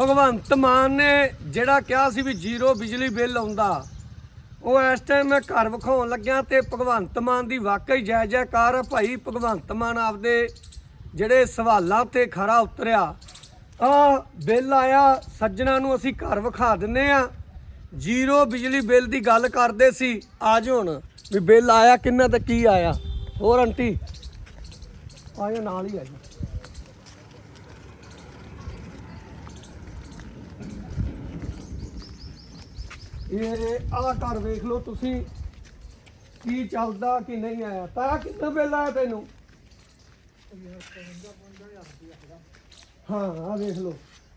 ਭਗਵੰਤ ਮਾਨ ਨੇ ਜਿਹੜਾ ਕਿਹਾ ਸੀ ਵੀ ਜ਼ੀਰੋ ਬਿਜਲੀ ਬਿੱਲ ਆਉਂਦਾ, ਉਹ ਇਸ ਟਾਈਮ ਮੈਂ ਘਰ ਵਿਖਾਉਣ ਲੱਗਿਆ ਤੇ ਭਗਵੰਤ ਮਾਨ ਦੀ ਵਾਕਈ ਜੈ ਜੈਕਾਰ ਆ ਭਾਈ। ਭਗਵੰਤ ਮਾਨ ਆਪਦੇ ਜਿਹੜੇ ਸਵਾਲਾਂ ਤੇ ਖਰਾ ਉਤਰਿਆ ਆ ਬਿੱਲ ਆਇਆ, ਸੱਜਣਾ ਨੂੰ ਅਸੀਂ ਘਰ ਵਿਖਾ ਦਿੰਨੇ ਆ। ਜ਼ੀਰੋ ਬਿਜਲੀ ਬਿੱਲ ਦੀ ਗੱਲ ਕਰਦੇ ਸੀ ਆਜ ਹੁਣ, ਵੀ ਬਿੱਲ ਆਇਆ ਕਿੰਨਾ ਤੇ ਕੀ ਆਇਆ? ਹੋਰ ਆਂਟੀ ਆਇਆ ਨਾਲ ਹੀ ਆ ਇਹ ਆਹ ਘਰ ਵੇਖ ਲਓ ਤੁਸੀਂ ਕੀ ਚੱਲਦਾ ਕਿ ਨਹੀਂ ਆਇਆ। ਤਾਂ ਕਿੰਨਾ ਬਿੱਲ ਆਇਆ ਤੈਨੂੰ? ਹਾਂ ਆ ਵੇਖ ਲਓ।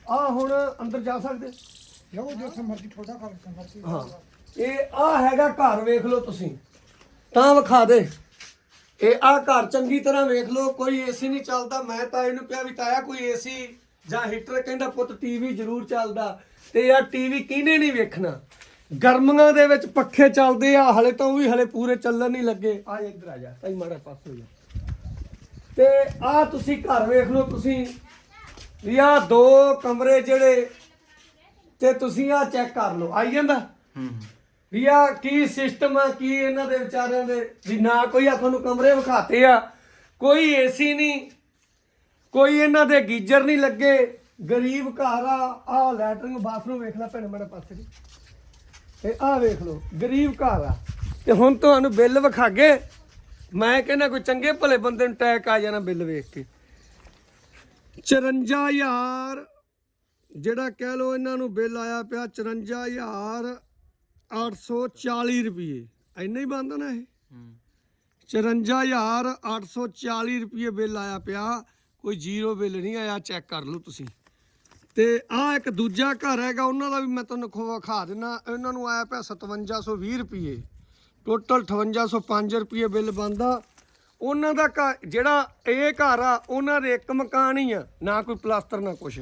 ਆ ਹੁਣ ਅੰਦਰ ਜਾ ਸਕਦੇ? ਜਾਓ ਜਿੱਥੇ ਮਰਜ਼ੀ ਤੁਹਾਡਾ ਘਰ ਮਰਜ਼ੀ। ਹਾਂ ਇਹ ਆ ਹੈਗਾ ਘਰ ਵੇਖ ਲਓ ਤੁਸੀਂ। ਤਾਂ ਵਿਖਾ ਦੇ। ਇਹ ਆ ਘਰ ਚੰਗੀ ਤਰ੍ਹਾਂ ਵੇਖ ਲਓ ਕੋਈ ਏਸੀ ਨਹੀਂ ਚੱਲਦਾ। ਮੈਂ ਤਾਂ ਇਹਨੂੰ ਕਿਹਾ ਵੀ ਤਾਇਆ ਕੋਈ ਏਸੀ ਜਾਂ ਹੀਟਰ ਕਹਿੰਦਾ ਪੁੱਤ ਟੀਵੀ ਜ਼ਰੂਰ ਚੱਲਦਾ। ਤੇ ਯਾਰ ਟੀਵੀ ਕਿਹਨੇ ਨਹੀਂ ਵੇਖਣਾ? ਗਰਮੀਆਂ ਦੇ ਵਿੱਚ ਪੱਖੇ ਚੱਲਦੇ ਆ ਹਲੇ ਤਾਂ ਉਹ ਵੀ ਹਲੇ ਪੂਰੇ ਚੱਲਣ ਨਹੀਂ ਲੱਗੇ। ਆ ਇੱਧਰ ਆ ਜਾ ਤਾਈ ਮਾੜਾ ਪਾਸ ਹੋ ਜਾ। ਤੇ ਆ ਤੁਸੀਂ ਘਰ ਵੇਖ ਲਓ ਤੁਸੀਂ। ਵੀ ਆਹ ਦੋ ਕਮਰੇ ਜਿਹੜੇ ਤੇ ਤੁਸੀਂ ਆ ਚੈੱਕ ਕਰ ਲਓ। ਆਈ ਜਾਂਦਾ? ਵੀ ਆ ਕੀ ਸਿਸਟਮ ਆ ਕੀ ਇਹਨਾਂ ਦੇ ਵਿਚਾਰਿਆਂ ਦੇ? ਵੀ ਨਾ ਕੋਈ ਆ ਤੁਹਾਨੂੰ ਕਮਰੇ ਵਿਖਾਤੇ ਆ ਕੋਈ ਏਸੀ ਨਹੀਂ ਕੋਈ ਇਹਨਾਂ ਦੇ ਗੀਜ਼ਰ ਨਹੀਂ ਲੱਗੇ। ਗਰੀਬ ਘਰ ਆ ਆ ਲੈਟਰਿੰਗ ਬਾਥਰੂਮ ਵੇਖ ਲੈ ਭੈਣ ਮੇਰੇ ਪਾਸੇ। ਦੀ ਤੇ ਆ ਵੇਖ ਲਓ ਗਰੀਬ ਘਰ ਆ। ਤੇ ਹੁਣ ਤੁਹਾਨੂੰ ਬਿੱਲ ਵਿਖਾਗੇ। ਮੈਂ ਕਹਿੰਦਾ ਕੋਈ ਚੰਗੇ ਭਲੇ ਬੰਦੇ ਨੂੰ ਟੈਕ ਆ ਜਾਣਾ ਬਿੱਲ ਵੇਖ ਕੇ। 54000 ਜਿਹੜਾ ਕਹਿ ਲੋ ਇਹਨਾਂ ਨੂੰ ਬਿੱਲ ਆਇਆ ਪਿਆ 54840 ਰੁਪਏ ਇੰਨਾ ਹੀ ਬੰਦਾ ਨਾ ਇਹ? 54840 ਰੁਪਏ ਬਿੱਲ ਆਇਆ ਪਿਆ। ਕੋਈ ਜ਼ੀਰੋ ਬਿੱਲ ਨਹੀਂ ਆਇਆ ਚੈੱਕ ਕਰ ਲਓ ਤੁਸੀਂ। ਤੇ ਆ ਇੱਕ ਦੂਜਾ ਘਰ ਹੈਗਾ, ਉਹਨਾਂ ਦਾ ਵੀ ਮੈਂ ਤੁਹਾਨੂੰ ਖੋ ਖਾ ਦਿੰਨਾ। ਇਹਨਾਂ ਨੂੰ ਆਇਆ ਪਿਆ 5720 ਰੁਪਏ ਟੋਟਲ 5805 ਰੁਪਏ ਬਿੱਲ ਬੰਦਾ ਉਹਨਾਂ ਦਾ ਘਰ- ਜਿਹੜਾ ਇਹ ਘਰ ਆ, ਉਹਨਾਂ ਦੇ ਇੱਕ ਮਕਾਨ ਹੀ ਆ, ਨਾ ਕੋਈ ਪਲਾਸਟਰ, ਨਾ ਕੁਛ।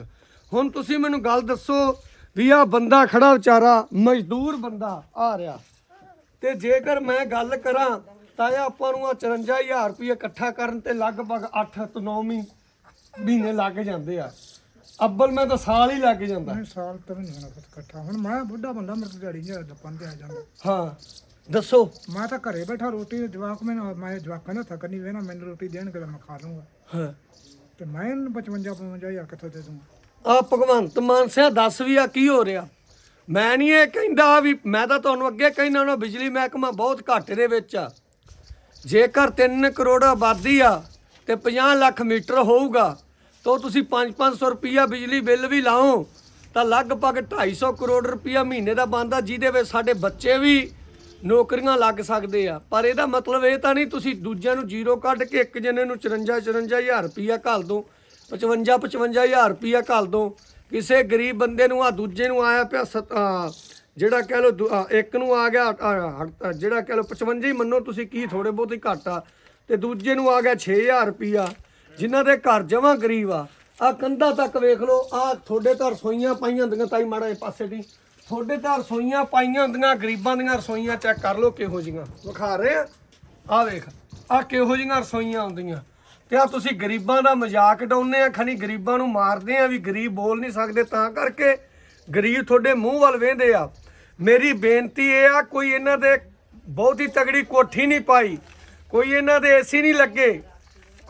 ਹੁਣ ਤੁਸੀਂ ਮੈਨੂੰ ਗੱਲ ਦੱਸੋ ਵੀ ਆ ਬੰਦਾ ਖੜਾ ਵਿਚਾਰਾ, ਮਜ਼ਦੂਰ ਬੰਦਾ ਆ ਰਿਹਾ। ਤੇ ਜੇਕਰ ਮੈਂ ਗੱਲ ਕਰਾਂ, ਤਾਂ ਇਹ ਆਪਾਂ ਨੂੰ ਆ 54000 ਰੁਪਏ ਇਕੱਠਾ ਕਰਨ ਤੇ ਲਗਭਗ 8 ਤੋਂ 9 ਮਹੀਨੇ ਲੱਗ ਜਾਂਦੇ ਆ। ਅੱਬਲ ਮੈਂ ਤਾਂ ਸਾਲ ਹੀ ਲੱਗ ਜਾਂਦਾ। ਮੈਂ ਸਾਲ ਤਾਂ ਵੀ ਨਹੀਂ ਹੋਣਾ ਪੁੱਤ ਇਕੱਠਾ। ਹੁਣ ਮੈਂ ਬੁੱਢਾ ਬੰਦਾ ਮੇਰੇ ਤੋਂ ਦਿਹਾੜੀ ਨਹੀਂ ਦੱਪਣ ਤੇ ਆ ਜਾਂਦਾ ਹਾਂ ਦੱਸੋ। ਮੈਂ ਤਾਂ ਘਰੇ ਬੈਠਾ ਰੋਟੀ ਜਵਾਕ ਮੈਨੂੰ ਮੈਂ ਜਵਾਕਾਂ ਦਾ ਥੱਕ ਨਹੀਂ ਵੇਣਾ ਮੈਨੂੰ ਰੋਟੀ ਦੇਣ ਕਦੇ ਮੈਂ ਖਾ ਲੂੰਗਾ ਹਾਂ। ਤੇ ਮੈਂ ਇਹਨੂੰ 55 55000 ਕਿੱਥੋਂ ਦੇ ਦੂੰਗਾ ਆ ਭਗਵੰਤ ਮਾਨ ਸਿਆ ਦੱਸ ਵੀ ਆ ਕੀ ਹੋ ਰਿਹਾ। ਮੈਂ ਨਹੀਂ ਇਹ ਕਹਿੰਦਾ ਵੀ ਮੈਂ ਤਾਂ ਤੁਹਾਨੂੰ ਅੱਗੇ ਕਹਿੰਦਾ ਨਾ ਬਿਜਲੀ ਮਹਿਕਮਾ ਬਹੁਤ ਘਾਟੇ ਦੇ ਵਿੱਚ ਆ। ਜੇਕਰ 3 ਕਰੋੜ ਆਬਾਦੀ ਆ ਤੇ 50 ਲੱਖ ਮੀਟਰ ਹੋਊਗਾ ਤਾਂ ਤੁਸੀਂ 5-500 ਰੁਪਈਆ ਬਿਜਲੀ ਬਿੱਲ ਵੀ ਲਾਓ, ਤਾਂ ਲਗਭਗ 250 ਕਰੋੜ ਰੁਪਈਆ ਮਹੀਨੇ ਦਾ ਬਣਦਾ, ਜਿਹਦੇ ਵਿੱਚ ਸਾਡੇ ਬੱਚੇ ਵੀ ਨੌਕਰੀਆਂ ਲੱਗ ਸਕਦੇ ਆ। ਪਰ ਇਹਦਾ ਮਤਲਬ ਇਹ ਤਾਂ ਨਹੀਂ, ਤੁਸੀਂ ਦੂਜਿਆਂ ਨੂੰ ਜ਼ੀਰੋ ਕੱਢ ਕੇ ਇੱਕ ਜਣੇ ਨੂੰ 54 54000 ਰੁਪਈਆ ਘੱਲ ਦੋ 55 55000 ਰੁਪਈਆ ਘੱਲ ਦੋ। ਕਿਸੇ ਗਰੀਬ ਬੰਦੇ ਨੂੰ ਆ ਦੂਜੇ ਨੂੰ ਆਇਆ ਪਿਆ ਸਤ- ਜਿਹੜਾ ਕਹਿ ਲੋ ਦੂ- ਇੱਕ ਨੂੰ ਆ ਗਿਆ ਜਿਹੜਾ ਕਹਿ ਲੋ 55 ਹੀ ਮੰਨੋ ਤੁਸੀਂ ਕੀ ਥੋੜੇ ਬਹੁਤ ਹੀ ਘੱਟ ਆ, ਤੇ ਦੂਜੇ ਨੂੰ ਆ ਗਿਆ 6000 ਰੁਪਈਆ। ਜਿਨ੍ਹਾਂ ਦੇ ਘਰ ਜਮਾਂ ਗਰੀਬ ਆ ਆ ਕੰਧਾਂ ਤੱਕ ਵੇਖ ਲਓ ਆ ਤੁਹਾਡੇ ਤਾਂ ਰਸੋਈਆਂ ਪਾਈਆਂ ਹੁੰਦੀਆਂ, ਤਾਈ ਮਾੜਾ ਇਹ ਪਾਸੇ ਦੀ। ਤੁਹਾਡੇ ਤਾਂ ਰਸੋਈਆਂ ਪਾਈਆਂ ਹੁੰਦੀਆਂ, ਗਰੀਬਾਂ ਦੀਆਂ ਰਸੋਈਆਂ ਚੈੱਕ ਕਰ ਲਓ ਕਿਹੋ ਜੀਆਂ ਵਿਖਾ ਰਹੇ ਆ? ਆ ਵੇਖ ਆ ਕਿਹੋ ਜੀਆਂ ਰਸੋਈਆਂ ਹੁੰਦੀਆਂ। ਤੇ ਆ ਤੁਸੀਂ ਗਰੀਬਾਂ ਦਾ ਮਜ਼ਾਕ ਡਾਉਂਦੇ ਆ, ਖਣੀ ਗਰੀਬਾਂ ਨੂੰ ਮਾਰਦੇ ਆ ਵੀ ਗਰੀਬ ਬੋਲ ਨਹੀਂ ਸਕਦੇ, ਤਾਂ ਕਰਕੇ ਗਰੀਬ ਤੁਹਾਡੇ ਮੂੰਹ ਵੱਲ ਵੇਂਦੇ ਆ। ਮੇਰੀ ਬੇਨਤੀ ਇਹ ਆ, ਕੋਈ ਇਹਨਾਂ ਦੇ ਬਹੁਤ ਹੀ ਤਗੜੀ ਕੋਠੀ ਨਹੀਂ ਪਾਈ, ਕੋਈ ਇਹਨਾਂ ਦੇ ਏਸੀ ਨਹੀਂ ਲੱਗੇ।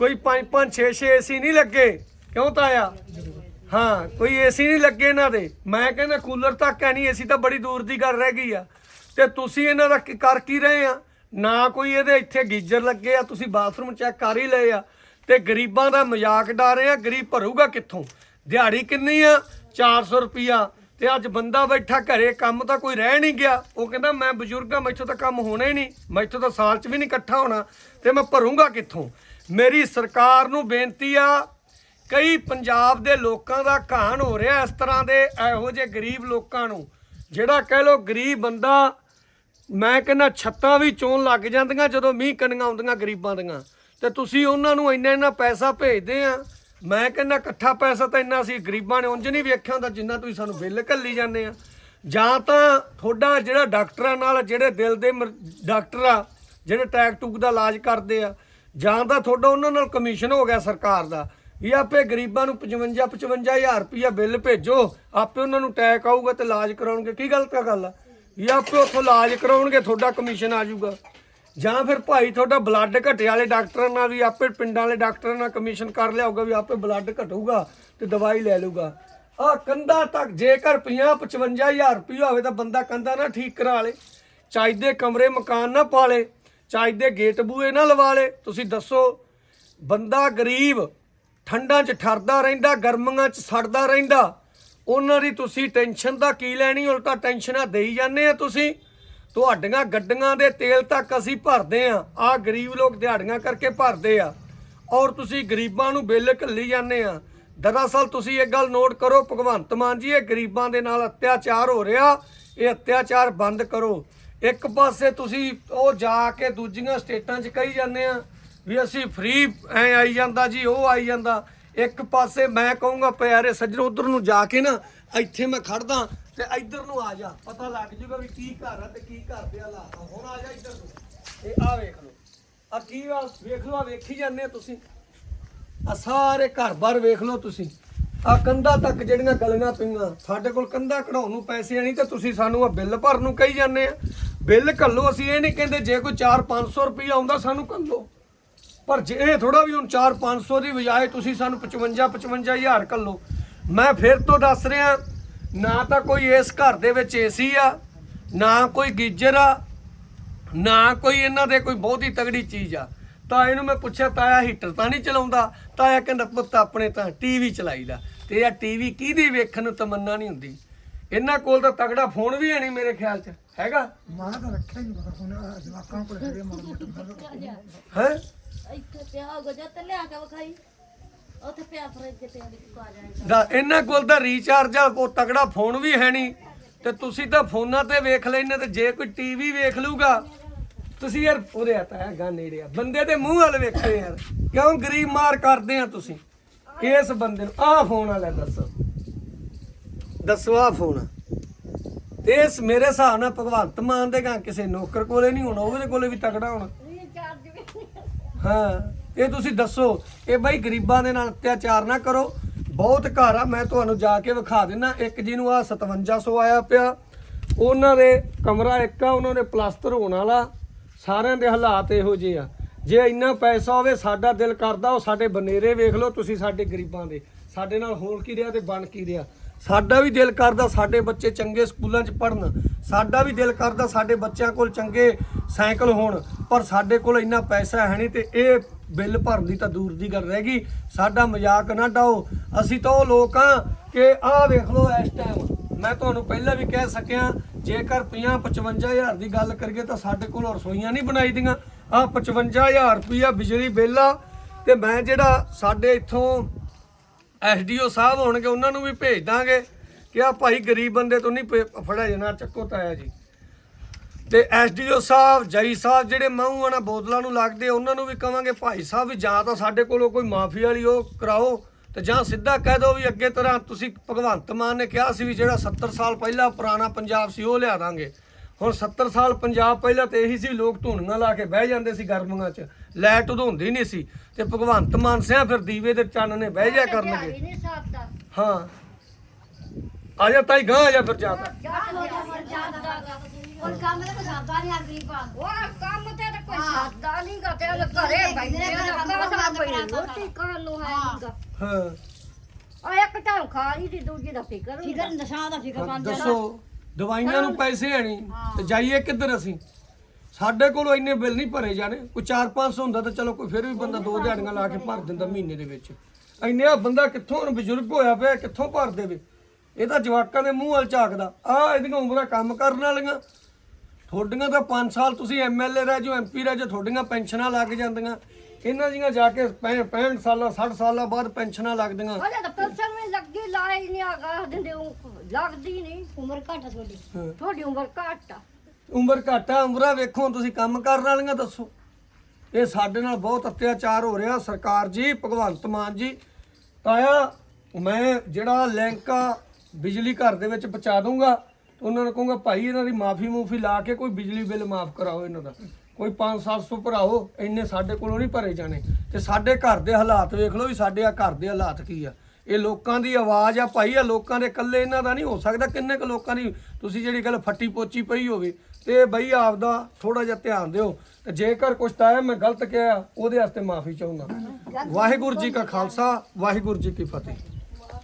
ਕੋਈ 5 5 6 6 ਏਸੀ ਨਹੀਂ ਲੱਗੇ। ਕਿਉਂ ਤਾਇਆ? ਹਾਂ, ਕੋਈ ਏਸੀ ਨਹੀਂ ਲੱਗੇ ਇਹਨਾਂ ਦੇ। ਮੈਂ ਕਹਿੰਦਾ ਕੂਲਰ ਤੱਕ ਹੈ ਨਹੀਂ, ਏਸੀ ਤਾਂ ਬੜੀ ਦੂਰ ਦੀ ਗੱਲ ਰਹਿ ਗਈ ਆ। ਤੇ ਤੁਸੀਂ ਇਹਨਾਂ ਦਾ ਕਰ ਕੀ ਰਹੇ ਆ? ਨਾ ਕੋਈ ਇਹਦੇ ਇੱਥੇ ਗੀਜ਼ਰ ਲੱਗੇ ਆ, ਤੁਸੀਂ ਬਾਥਰੂਮ ਚੈੱਕ ਕਰ ਹੀ ਲਏ ਆ। ਤੇ ਗਰੀਬਾਂ ਦਾ ਮਜ਼ਾਕ ਡਾ ਰਹੇ ਆ, ਗਰੀਬ ਭਰੂਗਾ ਕਿੱਥੋਂ? ਦਿਹਾੜੀ ਕਿੰਨੀ ਆ? 400 ਰੁਪਿਆ ਤੇ ਅੱਜ ਬੰਦਾ ਬੈਠਾ ਘਰੇ, ਕੰਮ ਤਾਂ ਕੋਈ ਰਹਿ ਨਹੀਂ ਗਿਆ। ਉਹ ਕਹਿੰਦਾ, ਮੈਂ ਬਜ਼ੁਰਗ ਬਜ਼ੁਰਗਾ ਮੈਥੋਂ ਤਾਂ ਕੰਮ ਹੋਣਾ ਹੀ ਨਹੀਂ। ਮੈਥੋਂ ਤਾਂ ਸਾਲ 'ਚ ਵੀ ਨਹੀਂ ਇਕੱਠਾ ਹੋਣਾ। ਤੇ ਮੈਂ ਭਰੂੰਗਾ ਕਿੱਥੋਂ? ਮੇਰੀ ਸਰਕਾਰ ਨੂੰ ਬੇਨਤੀ ਆ, ਕਈ ਪੰਜਾਬ ਦੇ ਲੋਕਾਂ ਦਾ ਘਾਣ ਹੋ ਰਿਹਾ ਇਸ ਤਰ੍ਹਾਂ ਦੇ ਇਹੋ ਜਿਹੇ ਗਰੀਬ ਲੋਕਾਂ ਨੂੰ, ਜਿਹੜਾ ਕਹਿ ਲੋ ਗਰੀਬ ਬੰਦਾ, ਮੈਂ ਕਹਿੰਦਾ ਛੱਤਾਂ ਵੀ ਚੋਣ ਲੱਗ ਜਾਂਦੀਆਂ ਜਦੋਂ ਮੀਂਹ ਕਣੀਆਂ ਆਉਂਦੀਆਂ ਗਰੀਬਾਂ ਦੀਆਂ। ਤੇ ਤੁਸੀਂ ਉਹਨਾਂ ਨੂੰ ਇੰਨਾ ਇੰਨਾ ਪੈਸਾ ਭੇਜਦੇ ਆ, ਮੈਂ ਕਹਿੰਦਾ ਇਕੱਠਾ ਪੈਸਾ ਤਾਂ ਇੰਨਾ ਸੀ, ਗਰੀਬਾਂ ਨੇ ਉਂਝ ਨਹੀਂ ਵੇਖਿਆ ਹੁੰਦਾ ਜਿੰਨਾ ਤੁਸੀਂ ਸਾਨੂੰ ਬਿੱਲ ਘੱਲੀ ਜਾਂਦੇ ਆ। ਜਾਂ ਤਾਂ ਤੁਹਾਡਾ ਜਿਹੜਾ ਡਾਕਟਰਾਂ ਨਾਲ, ਜਿਹੜੇ ਦਿਲ ਦੇ ਮਰ- ਡਾਕਟਰ ਆ, ਜਿਹੜੇ ਟੈਕ ਟੂਕ ਦਾ ਇਲਾਜ ਕਰਦੇ ਆ ਜਾਂ ਤਾਂ ਤੁਹਾਡਾ ਉਹਨਾਂ ਨਾਲ ਕਮਿਸ਼ਨ ਹੋ ਗਿਆ ਸਰਕਾਰ ਦਾ ਇਹ ਆਪੇ ਗਰੀਬਾਂ ਨੂੰ 55 55000 ਰੁਪਇਆ ਬਿੱਲ ਭੇਜੋ, ਆਪੇ ਉਹਨਾਂ ਨੂੰ ਟੈਕ ਆਊਗਾ ਤੇ ਇਲਾਜ ਕਰਾਉਣਗੇ। ਕੀ ਗਲਤ ਗੱਲ? ਆ ਵੀ ਆਪੇ ਉੱਥੋਂ ਇਲਾਜ ਕਰਾਉਣਗੇ, ਤੁਹਾਡਾ ਕਮਿਸ਼ਨ ਆ ਜਾਊਗਾ। ਜਾਂ ਫਿਰ ਭਾਈ ਤੁਹਾਡਾ ਬਲੱਡ ਘਟੇ ਵਾਲੇ ਡਾਕਟਰਾਂ ਨਾਲ ਵੀ ਆਪੇ ਪਿੰਡਾਂ ਵਾਲੇ ਡਾਕਟਰਾਂ ਨਾਲ ਕਮਿਸ਼ਨ ਕਰ ਲਿਆਊਗਾ ਵੀ ਆਪੇ ਬਲੱਡ ਘਟੂਗਾ ਤੇ ਦਵਾਈ ਲੈ ਲਊਗਾ। ਆ ਕੰਧਾਂ ਤੱਕ ਜੇਕਰ 50 55000 ਰੁਪਇਆ ਹੋਵੇ ਤਾਂ ਬੰਦਾ ਕੰਧਾਂ ਨਾ ਠੀਕ ਕਰਾ ਲੇ, ਚਾਹੀਦੇ ਕਮਰੇ ਮਕਾਨ ਨਾ ਪਾ ਲੇ ਚਾਹੀਦੇ ਗੇਟ ਬੂਏ ਨਾ ਲਵਾ ਲੇ, ਤੁਸੀਂ ਦੱਸੋ, ਬੰਦਾ ਗਰੀਬ ਠੰਡਾਂ 'ਚ ਠਰਦਾ ਰਹਿੰਦਾ, ਗਰਮੀਆਂ 'ਚ ਸੜਦਾ ਰਹਿੰਦਾ, ਉਹਨਾਂ ਦੀ ਤੁਸੀਂ ਟੈਨਸ਼ਨ ਦਾ ਕੀ ਲੈਣੀ, ਉਲਟਾ ਟੈਨਸ਼ਨਾਂ ਦੇਈ ਜਾਂਦੇ ਆ ਤੁਸੀਂ। ਤੁਹਾਡੀਆਂ ਗੱਡੀਆਂ ਦੇ ਤੇਲ ਤੱਕ ਅਸੀਂ ਭਰਦੇ ਆ ਆ ਗਰੀਬ ਲੋਕ ਦਿਹਾੜੀਆਂ ਕਰਕੇ ਭਰਦੇ ਆ। ਔਰ ਤੁਸੀਂ ਗਰੀਬਾਂ ਨੂੰ ਬਿੱਲ ਘੱਲੀ ਜਾਂਦੇ ਆ। ਦਰਅਸਲ ਤੁਸੀਂ ਇਹ ਗੱਲ ਨੋਟ ਕਰੋ, ਭਗਵੰਤ ਮਾਨ ਜੀ, ਇਹ ਗਰੀਬਾਂ ਦੇ ਨਾਲ ਅਤਿਆਚਾਰ ਹੋ ਰਿਹਾ, ਇਹ ਅਤਿਆਚਾਰ ਬੰਦ ਕਰੋ। ਇੱਕ ਪਾਸੇ ਤੁਸੀਂ ਉਹ ਜਾ ਕੇ ਦੂਜੀਆਂ ਸਟੇਟਾਂ 'ਚ ਕਹੀ ਜਾਂਦੇ ਆ ਵੀ ਅਸੀਂ ਫ੍ਰੀ ਐ ਆਈ ਜਾਂਦਾ ਜੀ, ਉਹ ਆਈ ਜਾਂਦਾ। ਇੱਕ ਪਾਸੇ ਮੈਂ ਕਹੂੰਗਾ, ਪਿਆਰੇ ਸੱਜਣ, ਉਧਰ ਨੂੰ ਜਾ ਕੇ ਨਾ, ਇੱਥੇ ਮੈਂ ਖੜਦਾ ਤੇ ਇੱਧਰ ਨੂੰ ਆ ਜਾ। ਪਤਾ ਲੱਗ ਜੂਗਾ ਵੀ ਕੀ ਘਰ ਆ ਤੇ ਕੀ ਘਰ ਦੇ ਹਾਲਾਤ ਆ। ਹੁਣ ਆ ਜਾ ਇੱਧਰ ਨੂੰ। ਇਹ ਆ ਵੇਖ ਲਓ। ਆ ਕੀ ਆ? ਵੇਖ ਲਓ ਆ ਵੇਖੀ ਜਾਂਦੇ ਆ ਤੁਸੀਂ। ਆ ਸਾਰੇ ਘਰ-ਬਾਰ ਵੇਖ ਲਓ ਤੁਸੀਂ। ਆ ਕੰਧਾਂ ਤੱਕ ਜਿਹੜੀਆਂ ਗਲੀਆਂ ਪਈਆਂ, ਸਾਡੇ ਕੋਲ ਕੰਧਾਂ ਕਢਾਉਣ ਨੂੰ ਪੈਸੇ ਨਹੀਂ ਤੇ ਤੁਸੀਂ ਸਾਨੂੰ ਆ ਬਿੱਲ ਭਰਨ ਨੂੰ ਕਹੀ ਜਾਂਦੇ ਆ। ਬਿੱਲ ਘੱਲੋ, ਅਸੀਂ ਇਹ ਨਹੀਂ ਕਹਿੰਦੇ ਜੇ ਕੋਈ 4-500 ਰੁਪਈਆ ਆਉਂਦਾ ਸਾਨੂੰ ਘੱਲੋ। ਪਰ ਜੇ ਇਹ ਥੋੜਾ ਵੀ ਹੁਣ 4-500 ਦੀ ਬਜਾਏ ਤੁਸੀਂ ਸਾਨੂੰ 55-55000 ਘੱਲੋ। ਮੈਂ ਫਿਰ ਤੋਂ ਦੱਸ ਰਿਹਾ, ਨਾ ਤਾਂ ਕੋਈ ਇਸ ਘਰ ਦੇ ਵਿੱਚ ਏਸੀ ਆ, ਨਾ ਕੋਈ ਗੀਜਰ ਆ, ਨਾ ਕੋਈ ਇਹਨਾਂ ਦੇ ਕੋਈ ਬਹੁਤੀ ਤਗੜੀ ਚੀਜ਼ ਆ। ਤਾਂ ਇਹਨੂੰ ਮੈਂ ਪੁੱਛਿਆ, ਤਾਇਆ ਹੀਟਰ ਤਾਂ ਨਹੀਂ ਚਲਾਉਂਦਾ? ਤਾਇਆ ਕਹਿੰਦਾ, ਪੁੱਤ ਆਪਣੇ ਤਾਂ ਟੀਵੀ ਚਲਾਈਦਾ ਤੇ ਇਹ ਟੀਵੀ ਕਿਹਦੀ ਵੇਖਣ ਨੂੰ ਤਮੰਨਾ ਨਹੀਂ ਹੁੰਦੀ? ਇਹਨਾਂ ਕੋਲ ਤਾਂ ਤਗੜਾ ਫੋਨ ਵੀ ਹੈ ਨਹੀਂ ਮੇਰੇ ਖਿਆਲ 'ਚ। ਹੈਗਾ? ਮਾਂ ਤਾਂ ਰੱਖਿਆ ਹੀ ਨਹੀਂ ਪਤਾ ਹੁਣ ਜਵਾਕਾਂ ਕੋਲ ਹੈਗੇ ਮਾਂ ਹੈ? ਇੱਥੇ ਪਿਆ ਹੋਗਾ ਤੇ ਲਿਆ ਕੇ ਵਿਖਾਈ। ਉੱਥੇ ਪਿਆ ਫਰਿੱਜ ਤੇ ਉਹਦੀ ਪਾ ਜਾਣੀ। ਦਾ ਇਹਨਾਂ ਕੋਲ ਤਾਂ ਰੀਚਾਰਜ ਆ ਉਹ ਤਗੜਾ ਫੋਨ ਵੀ ਹੈ ਨਹੀਂ। ਤੇ ਤੁਸੀਂ ਤਾਂ ਫੋਨਾਂ ਤੇ ਵੇਖ ਲੈਨੇ ਤੇ ਜੇ ਕੋਈ ਟੀਵੀ ਵੇਖ ਲੂਗਾ ਤੁਸੀਂ ਯਾਰ ਉਰੇ ਆਤਾ ਹੈ ਗਾ ਨੇੜੇ ਆ। ਬੰਦੇ ਦੇ ਮੂੰਹ ਵੱਲ ਵੇਖੋ ਯਾਰ। ਕਿਉਂ ਗਰੀਬ ਮਾਰ ਕਰਦੇ ਆ ਤੁਸੀਂ? ਇਸ ਬੰਦੇ ਨੂੰ ਆਹ ਫੋਨ ਵਾਲਾ ਦੱਸੋ। ਦੱਸੋ ਫੋਨ। ਤੇ ਇਸ ਮੇਰੇ ਹਿਸਾਬ ਨਾਲ ਭਗਵੰਤ ਮਾਨ ਦੇ ਗਾ ਕਿਸੇ ਨੌਕਰ ਕੋਲੇ ਨਹੀਂ ਹੋਣਾ, ਉਹਦੇ ਕੋਲੇ ਵੀ ਤਕੜਾ ਹੋਣਾ। ਹਾਂ, ਇਹ ਤੁਸੀਂ ਦੱਸੋ, ਇਹ ਬਾਈ ਗਰੀਬਾਂ ਦੇ ਨਾਲ ਅਤਿਆਚਾਰ ਨਾ ਕਰੋ। ਬਹੁਤ ਘਰ ਆ, ਮੈਂ ਤੁਹਾਨੂੰ ਜਾ ਕੇ ਵਿਖਾ ਦਿੰਦਾ ਇੱਕ ਜਿਹਨੂੰ ਨੂੰ ਆ 5700 ਆਇਆ ਪਿਆ। ਉਹਨਾਂ ਦੇ ਕਮਰਾ ਇੱਕ ਆ, ਉਹਨਾਂ ਦੇ ਪਲਾਸਟਰ ਹੋਣ ਵਾਲਾ। ਸਾਰਿਆਂ ਦੇ ਹਾਲਾਤ ਇਹੋ ਜਿਹੇ ਆ। ਜੇ ਇੰਨਾ ਪੈਸਾ ਹੋਵੇ, ਸਾਡਾ ਦਿਲ ਕਰਦਾ, ਉਹ ਸਾਡੇ ਬਨੇਰੇ ਵੇਖ ਲਓ, ਤੁਸੀਂ ਸਾਡੇ ਗਰੀਬਾਂ ਦੇ। ਸਾਡੇ ਨਾਲ ਹੋਣ ਕੀ ਰਿਹਾ ਤੇ ਬਣ ਕੀ ਰਿਹਾ। ਸਾਡਾ ਵੀ ਦਿਲ ਕਰਦਾ ਸਾਡੇ ਬੱਚੇ ਚੰਗੇ ਸਕੂਲਾਂ 'ਚ ਪੜ੍ਹਨ। ਸਾਡਾ ਵੀ ਦਿਲ ਕਰਦਾ ਸਾਡੇ ਬੱਚਿਆਂ ਕੋਲ ਚੰਗੇ ਸਾਈਕਲ ਹੋਣ। ਪਰ ਸਾਡੇ ਕੋਲ ਇੰਨਾ ਪੈਸਾ ਹੈ ਨਹੀਂ ਤੇ ਇਹ ਬਿੱਲ ਭਰਨ ਦੀ ਤਾਂ ਦੂਰ ਦੀ ਗੱਲ ਰਹਿ ਗਈ। ਸਾਡਾ ਮਜ਼ਾਕ ਨਾ ਡਾਓ ਅਸੀਂ ਤਾਂ ਉਹ ਲੋਕ ਆ ਕਿ ਆਹ ਵੇਖ ਲਓ ਇਸ ਟਾਈਮ ਮੈਂ ਤੁਹਾਨੂੰ ਪਹਿਲਾਂ ਵੀ ਕਹਿ ਸਕਿਆ, ਜੇਕਰ 50 55000 ਦੀ ਗੱਲ ਕਰੀਏ ਤਾਂ ਸਾਡੇ ਕੋਲ ਰਸੋਈਆਂ ਨਹੀਂ ਬਣਾਈ ਦੀਆਂ। ਆ 55000 ਰੁਪਇਆ ਬਿਜਲੀ ਬਿੱਲ ਆ ਤੇ ਮੈਂ ਜਿਹੜਾ ਸਾਡੇ ਇੱਥੋਂ ਐਸਡੀਓ ਸਾਹਿਬ ਹੋਣਗੇ, ਉਹਨਾਂ ਨੂੰ ਵੀ ਭੇਜ ਦਾਂਗੇ ਕਿ ਆ ਭਾਈ ਗਰੀਬ ਬੰਦੇ ਤੋਂ ਨਹੀਂ ਪ- ਫੜਿਆ ਜਾਣਾ ਚੱਕੋ ਤਾਇਆ ਜੀ। ਤੇ ਐਸਡੀਓ ਸਾਹਿਬ ਜਈ ਸਾਹਿਬ ਜਿਹੜੇ ਮਾਹੂ ਆਣਾ ਬੋਤਲਾਂ ਨੂੰ ਲੱਗਦੇ ਉਹਨਾਂ ਨੂੰ ਵੀ ਕਵਾਂਗੇ, ਭਾਈ ਸਾਹਿਬ ਵੀ ਜਾਂ ਤਾਂ ਸਾਡੇ ਕੋਲੋਂ ਕੋਈ ਮਾਫੀ ਵਾਲੀ ਉਹ ਕਰਾਓ ਤੇ ਜਾਂ ਸਿੱਧਾ ਕਹਿ ਦਿਓ ਵੀ ਅੱਗੇ ਤਰ੍ਹਾਂ ਤੁਸੀਂ ਭਗਵੰਤ ਮਾਨ ਨੇ ਕਿਹਾ ਸੀ ਵੀ ਜਿਹੜਾ 70 ਸਾਲ ਪਹਿਲਾਂ ਪੁਰਾਣਾ ਪੰਜਾਬ ਸੀ, ਉਹ ਲਿਆ ਦਾਂਗੇ। ਹੁਣ 70 ਸਾਲ ਪੰਜਾਬ ਪਹਿਲਾਂ ਤੇ ਇਹੀ ਸੀ ਲੋਕ ਧੂਣੀਆਂ ਲਾ ਕੇ ਬਹਿ ਜਾਂਦੇ ਸੀ ਗਰਮੀਆਂ 'ਚ। ਲਾਈਟ ਉਦੋਂ ਨਹੀਂ ਸੀ ਤੇ ਭਗਵੰਤ ਮਾਨ ਸਿਆ ਫਿਰ ਦੀਵੇ ਦੇ ਚਾਨਣੇ ਬਹਿ ਜਾ ਕਰਨਗੇ। ਹਾਂ। ਆ ਜਾ ਤਾਈ ਗਾਂ ਆ ਜਾ ਫਿਰ ਜਾ ਤਾ। ਔਰ ਕੰਮ ਤੇ ਸਾਦਾ ਨਹੀਂ ਆ ਗਰੀਬਾਂ ਉਹ ਕੰਮ ਤੇ ਤਾਂ ਕੋਈ ਸਾਦਾ ਨਹੀਂ ਗਾ ਤੇ ਉਹ ਘਰੇ ਬੈਠੇ ਆ ਕਾਹਦਾ ਪਈ ਰੋਟੀ ਖਾਣ ਨੂੰ ਹੈ ਨੀਗਾ ਹਾਂ। ਆ ਇੱਕ ਟਾਈਮ ਖਾ ਲਈ ਦੀ ਦੂਜੀ ਦਾ ਫਿਕਰ ਫਿਕਰ ਨਸ਼ਾ ਦਾ ਫਿਕਰ ਹਾਂ, ਦੱਸੋ। ਦਵਾਈਆਂ ਨੂੰ ਪੈਸੇ ਹੈ ਨਹੀਂ ਤੇ ਜਾਈਏ ਕਿੱਧਰ ਅਸੀਂ? ਸਾਡੇ ਕੋਲੋਂ ਇੰਨੇ ਬਿੱਲ ਨਹੀਂ ਭਰੇ ਜਾਣੇ। ਕੋਈ 4-500 ਹੁੰਦਾ ਤਾਂ ਚਲੋ ਕੋਈ ਫਿਰ ਵੀ ਬੰਦਾ ਦੋ ਦਿਹਾੜੀਆਂ ਲਾ ਕੇ ਭਰ ਦਿੰਦਾ ਮਹੀਨੇ ਦੇ ਵਿੱਚ। ਇੰਨੇ ਆ ਬੰਦਾ ਕਿੱਥੋਂ ਹੁਣ ਬਜ਼ੁਰਗ ਹੋਇਆ ਪਿਆ ਕਿੱਥੋਂ ਭਰ ਦੇਵੇ? ਇਹ ਤਾਂ ਜਵਾਕਾਂ ਦੇ ਮੂੰਹ ਵੱਲ ਝਾਕਦਾ। ਆ ਇਹਦੀਆਂ ਉਮਰਾਂ ਕੰਮ ਕਰਨ ਵਾਲੀਆਂ। ਤੁਹਾਡੀਆਂ ਤਾਂ 5 ਸਾਲ ਤੁਸੀਂ ਐਮਐਲਏ ਰਹਿ ਜਾਓ ਐਮਪੀ ਰਹਿ ਜਾਓ ਤੁਹਾਡੀਆਂ ਪੈਨਸ਼ਨਾਂ ਲੱਗ ਜਾਂਦੀਆਂ। ਇਹਨਾਂ ਦੀਆਂ ਜਾ ਕੇ 65 ਸਾਲਾਂ 60 ਸਾਲਾਂ ਬਾਅਦ ਪੈਨਸ਼ਨਾਂ ਲੱਗਦੀਆਂ। ਉਹਦੇ ਤਾਂ ਪੈਨਸ਼ਨ ਵੀ ਲੱਗੀ ਲਾਈ ਨਹੀਂ ਆਗਾ ਦਿੰਦੇ ਉਹ ਲੱਗਦੀ ਨਹੀਂ ਉਮਰ ਘੱਟ ਆ ਤੁਹਾਡੀ। ਹਾਂ। ਤੁਹਾਡੀ ਉਮਰ ਘੱਟ ਆ। ਉਮਰ ਘੱਟ ਆ ਉਮਰਾਂ ਵੇਖੋ ਤੁਸੀਂ ਕੰਮ ਕਰਨ ਵਾਲੀਆਂ ਦੱਸੋ। ਇਹ ਸਾਡੇ ਨਾਲ ਬਹੁਤ ਅਤਿਆਚਾਰ ਹੋ ਰਿਹਾ ਸਰਕਾਰ ਜੀ ਭਗਵੰਤ ਮਾਨ ਜੀ। ਤਾਇਆ ਮੈਂ ਜਿਹੜਾ ਲਿੰਕ ਆ ਬਿਜਲੀ ਘਰ ਦੇ ਵਿੱਚ ਪਹੁੰਚਾ ਦੂੰਗਾ ਉਹਨਾਂ ਨੂੰ ਕਹੂੰਗਾ ਭਾਈ ਇਹਨਾਂ ਦੀ ਮਾਫੀ ਮੂਫੀ ਲਾ ਕੇ ਕੋਈ ਬਿਜਲੀ ਬਿੱਲ ਮਾਫ ਕਰਾਓ ਇਹਨਾਂ ਦਾ। ਕੋਈ 5-700 ਭਰਾਓ ਇੰਨੇ ਸਾਡੇ ਕੋਲੋਂ ਨਹੀਂ ਭਰੇ ਜਾਣੇ। ਤੇ ਸਾਡੇ ਘਰ ਦੇ ਹਾਲਾਤ ਵੇਖ ਲਓ ਵੀ ਸਾਡੇ ਆ ਘਰ ਦੇ ਹਾਲਾਤ ਕੀ ਆ। ਇਹ ਲੋਕਾਂ ਦੀ ਆਵਾਜ਼ ਆ ਭਾਈ ਆ ਲੋਕਾਂ ਦੇ ਇਕੱਲੇ ਇਹਨਾਂ ਦਾ ਨਹੀਂ ਹੋ ਸਕਦਾ ਕਿੰਨੇ ਕੁ ਲੋਕਾਂ ਦੀ ਤੁਸੀਂ ਜਿਹੜੀ ਗੱਲ ਫੱਟੀ ਪੋਚੀ ਪਈ ਹੋਵੇ। ਤੇ ਬਈ ਆਪਦਾ ਥੋੜਾ ਜਿਹਾ ਧਿਆਨ ਦਿਓ। ਤੇ ਜੇਕਰ ਕੁਛ ਤਾਂ ਹੈ ਮੈਂ ਗਲਤ ਕਿਹਾ ਉਹਦੇ ਵਾਸਤੇ ਮਾਫੀ ਚਾਹੁੰਦਾ। ਵਾਹਿਗੁਰੂ ਜੀ ਕਾ ਖਾਲਸਾ ਵਾਹਿਗੁਰੂ ਜੀ ਕੀ ਫਤਿਹ।